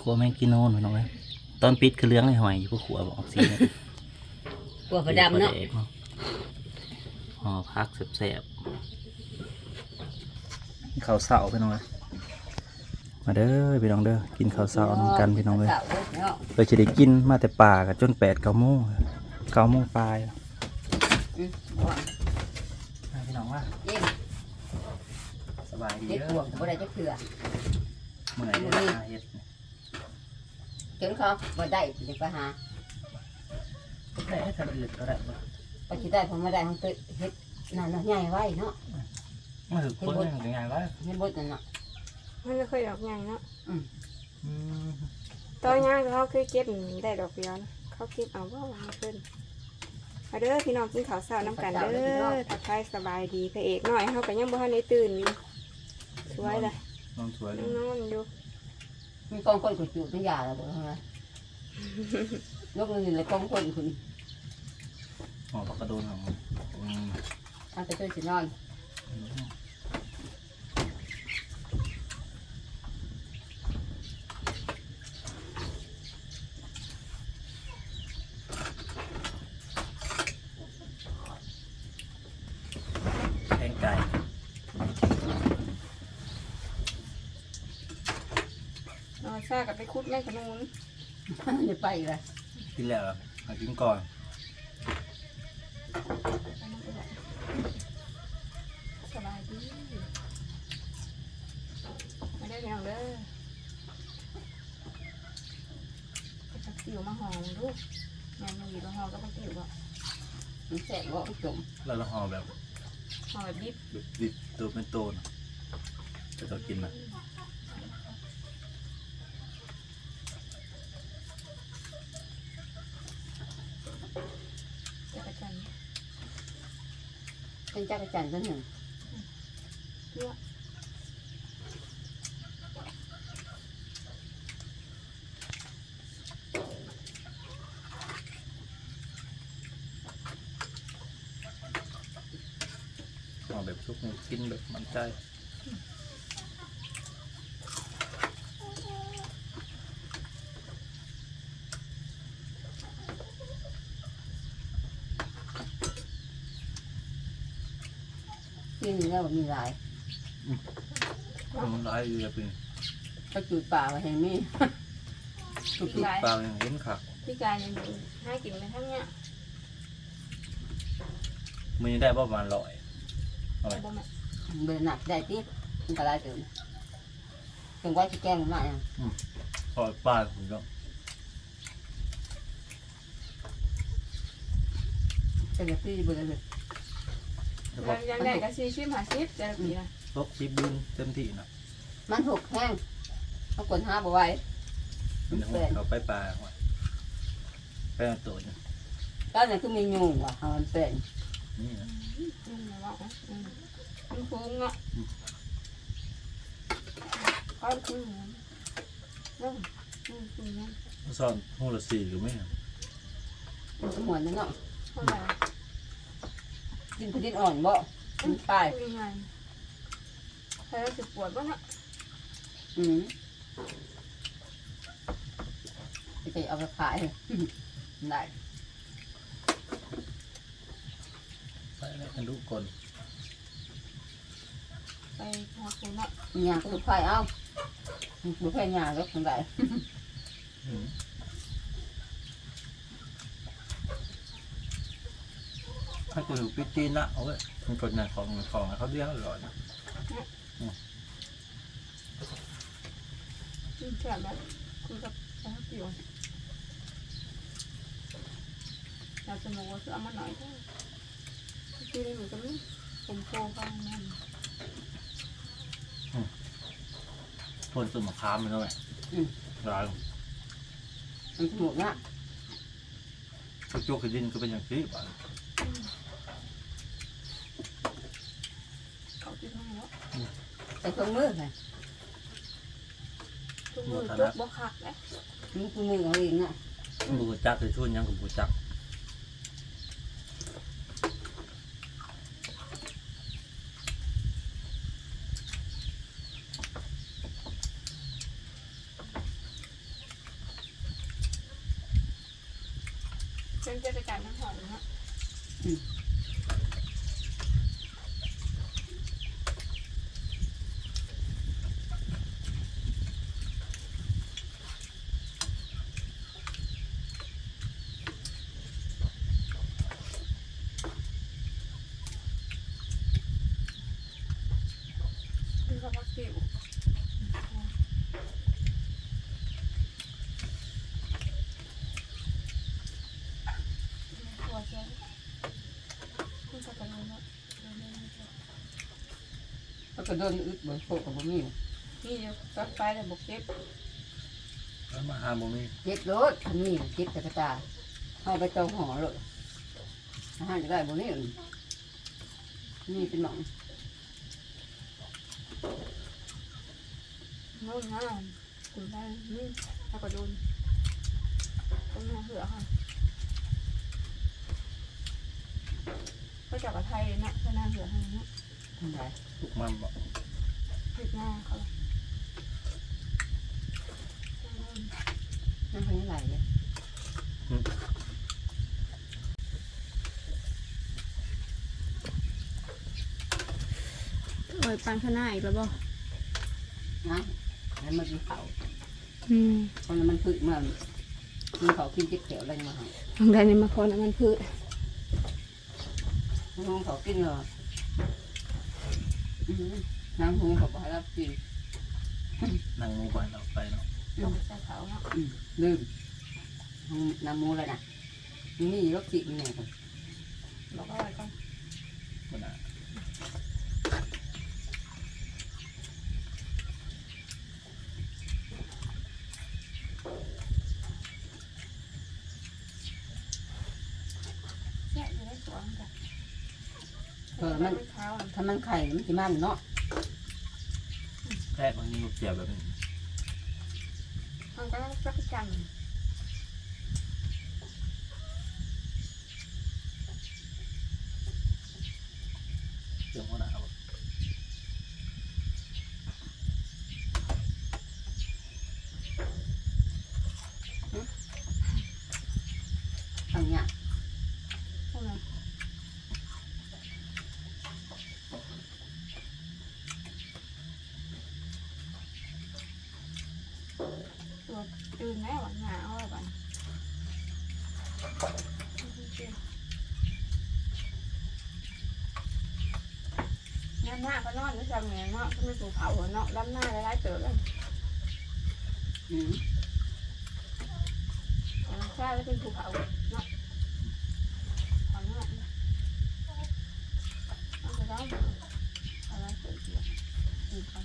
กลัวแม่งกินโน่นไปหน่อยตอนปิดคือเลี้ยงไอ้หอยอยู่พวกขัวบอกออกสีเนี่ยกลัวประดำเนาะห่อพักแสบๆข้าวเสาไปหน่อยมาเด้อพี่น้องเด้อกินข้าวเสาน้ำกันพี่น้องเลยเสาเนาะเราจะได้กินมาแต่ป่ากันจนแปดเก้าโมงเก้าโมงปลายอืมบ่ว่าพี่น้องว่าเยี่ยมสบายดีเฮ็ดเด้พวองบ่ได้จักเทื่อเมื่อไหร่จะได้เฮ็ด จนเขาบ่ได้สิไปหาได้ให้ทำอื่นก็ได้บ่ไปสิได้ผมบ่ได้ของตัวเฮ็ดนั่นเนาะใหญ่ไว้เนาะมาถึงคนนึงยังไงวะเฮ็ดบดนั่นเนาะมันไม่เคยดอกใหญ่เนาะอืมตอนย่างเขาเคยเก็บได้ดอกเดียวนะเขาเก็บเอาบ่มาขึ้นมาเด้อพี่น้องกินข้าวเช้าน้ำกันเด้อทักทายสบายดีพระเอกหน่อยเขาก็ยังบ่ทันได้ตื่นอยู่สวยเลยนอนสวยเลยัยงนอนอยู่ มีกองคนกูจุเป็นยาแล้วบ่ฮะยกนี่เลยกองคนคุณหอพักกระโดนของอืมอาจจะตัวสินอน แทงไก่ นอน ซ่ากับไปคุดแม่ขนุนจะไปอีกเลยกินแล้วเหรอมากินก่อนสบายดีมาได้อพี่น้องเด้อไปตักติ๋วมาห่อมึงดูแม่มาหยิบมาห่อก็ตักติ๋วบ่มันแสบบ่จมแล้วเราห่อแบบห่อแบบดิบแบบดิบตัวเป็นโตนะจะต้องกินนะ จะกระจัน เป็นจักรจันทร์ตัวหนึ่งเอห่อแบบชุกชิ้นแบบมันใจ ที่นี่แล้วมีหลายมันร้ายอยู่แบบนี้ไปจุดป่าไว้แห่งนี้จุดติดปลาอย่างเห็นขักพี่กายยังดูให้กินไปทั้งเนี้ยมือได้ประมาณร้อยเอาบ่แม่เบื่อหนักได้ที่มันก็ลายเกินถึงว่าจะแก้มันมาอย่างพอปลาผมก็จะเดี๋ยวพี่เบื่อเลย แล้วก็ยังได้ก็ซีชิมหาชิปจะปีละลกชิบบินเต็มที่นะมันหกแห้งเอาคนห้าบ่ไหว้มันจะเขาไปปลาว่ะไปเอาตัวเนี่ยตอนนั้นคือมียุงว่ะเอามันเป็นนี่นะอืมว่าอะอืมมันคุ้งเนาะเขาคุ้งเนาะอืมอืมคุ้งเนาะซ่อนหูละสี่หรือไม่มันสมวนนั่นเนาะเท่าไหร่ กินพื้นอ่อนบ่มันตายคุ้งยังไงใครรู้สึกปวดบ้างฮะอืมไปจะเอาไปขายเลยได้ไปแล้วกันดูก่อนไปหาคุณเนาะยางก็ลูกไฟเอาลูกไฟยางก็คงได้อื ให้กูถูกปิดตีนละเอาไว้มันกดหนักของของเขาเลี้ยงอร่อยนะอืมแฉะแบบคุยกับไปทักผิวเราจะบอกว่าจะเอามาหน่อยก็คือเหมือนกับนี่ผมโฟฟังนั่นคนตุ่มมะขามมันเท่าไหร่ร้ายมันสมุกนะกระจุกกระดินก็เป็นอย่างที่บ้าน แต่เคนมือไงะทุกมือจุกบ่คักนะมันคือมือเอาเองอะบูจักจะช่วยยังกับบูจักเจ้าจะไปกาดน้ำหอมนะ แล้วก็โดนอึดเหมือนโคกกับบ่มีนี่เดี๋ยวก็ไปแต่บกเก็บแล้วมาหาบ่มีเจ็บรถคันนี้เจ็บตะกะตาเอาไปเจ้าห่อเลยอาหารจะได้บ่มีอื่นนี่เป็นหมองนู่นนะคุณได้นี่ถ้าก็โดนตรงนี้เหือค่ะก็จับกับไทยนะก็น่าเหือให้นะทำไรทุกมันบ่ผิดหน้าเขานั่นเป็นอะไรเนี่ยโอ้ยปันข้างหน้าอีกแล้วบ่นะให้มันกินเขาอืมคนมันฝึกมันกินเขากินจิ๊กเขียวอะไรมาให้ทางใดในมาคนมันพืชน้องเขากินเหรอ อืมน้ำหูเขาบอกให้รับกินนั่งหมู่บ้านเราไปเนาะลงใส่เขาเนาะอืมลืมน้ำมูเลยนะนี่รถจิกนี่ไงครับบอกว่าอะไรก่อนบ่น่ะ แค่อยู่ในสวนจ้ะ เออมันเท้าถ้ามันไข่มันจะมันเนาะแพทย์มันมีเจียบแบบนี้มันก็ต้องจักจันเรื่องหัวหน้าบ่ อันเนี้ย พวกนั้น ตัวตื่นแม่หวานหนาวอะไรบ้างน้ำหน้าก็นอนด้วยซ้ำไงเนาะก็ไม่ถูกเผาเนาะล้ำหน้าหลายๆเติบเลยอืมใช่แล้วเป็นภูเขาเนาะขอเนาะเอาไปแล้วเอาไว้เสร็จแล้วอืมค่ะ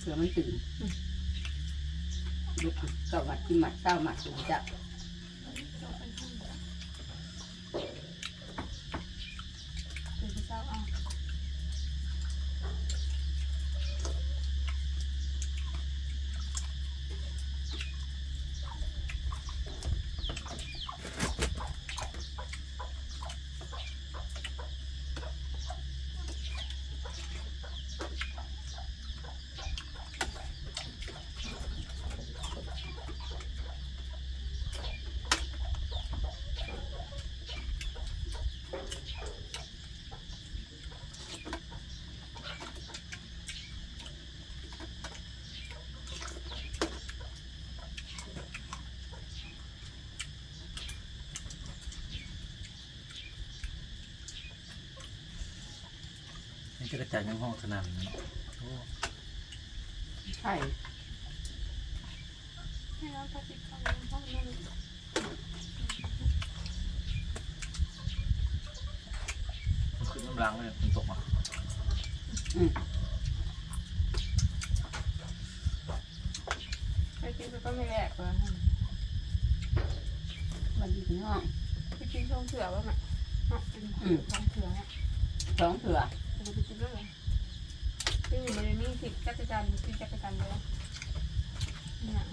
เผื่อมันตื่นลุกเก้าหมัดกินหมัดเก้าหมัดถึงจะตื่นเช้าเอา จะกระจายยังห้องสนามเนาะโอ้ไข่ให้เราไปติดข้าวในห้องนั่นมันขึ้นน้ำล้างเลยมันตกมาไปกินไปก็ไม่แหลกเลยมันดีพี่น้องไปกินช่องเสือว่ามันเนาะเป็นช่องเสือเนี่ยสองเถื่อ จะไปกินด้วยเลยซึ่งอยู่บริเวณนี้ติดจักรจันทร์ติดจักรจันทร์เลยเนี่ย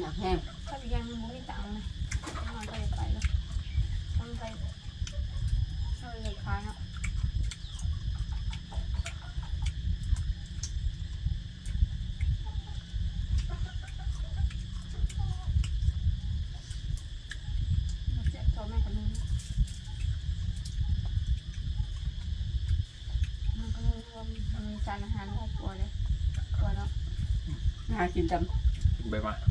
หนักแห้งถ้าไปยังมุ้งตังนะนอนไปไปแล้วต้องไปเอาเลยค้างอะารอาหารหลายกว่าเลยกว่าเนาะหากินจกินไปมาำ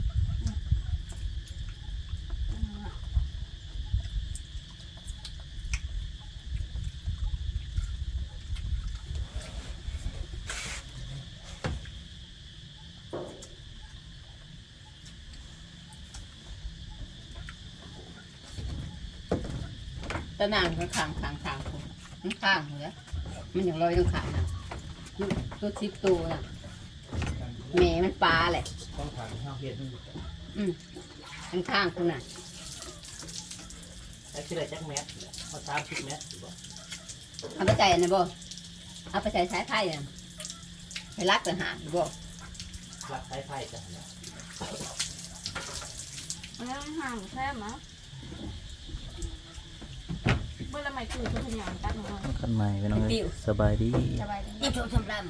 ตะนางก็ข้างข้างข้างผมมันข้างเลยมันอย่างลอยต้องขางน่ะลูก ตัวชิปตัวน่ะแม่มันปลาแหละต้องถามข้าวเฮ็ดมันอืมมันข้างคุณน่ะไอ้ที่ไรจักแมสเขาตามคิดแมสบ่เอาไปใส่อันนะบ่เอาไปใส่สายไพ่น่ะให้รักต่างหากบ่รักสายไฟจ้ะมันยังห่างแค่มะเมื่อไรไม่ตื่นก็พยายามตัดหน่อยขันใหม่พี่น้องเอ้ยสบายดีสบายดียิ่งโชว์ชมรำ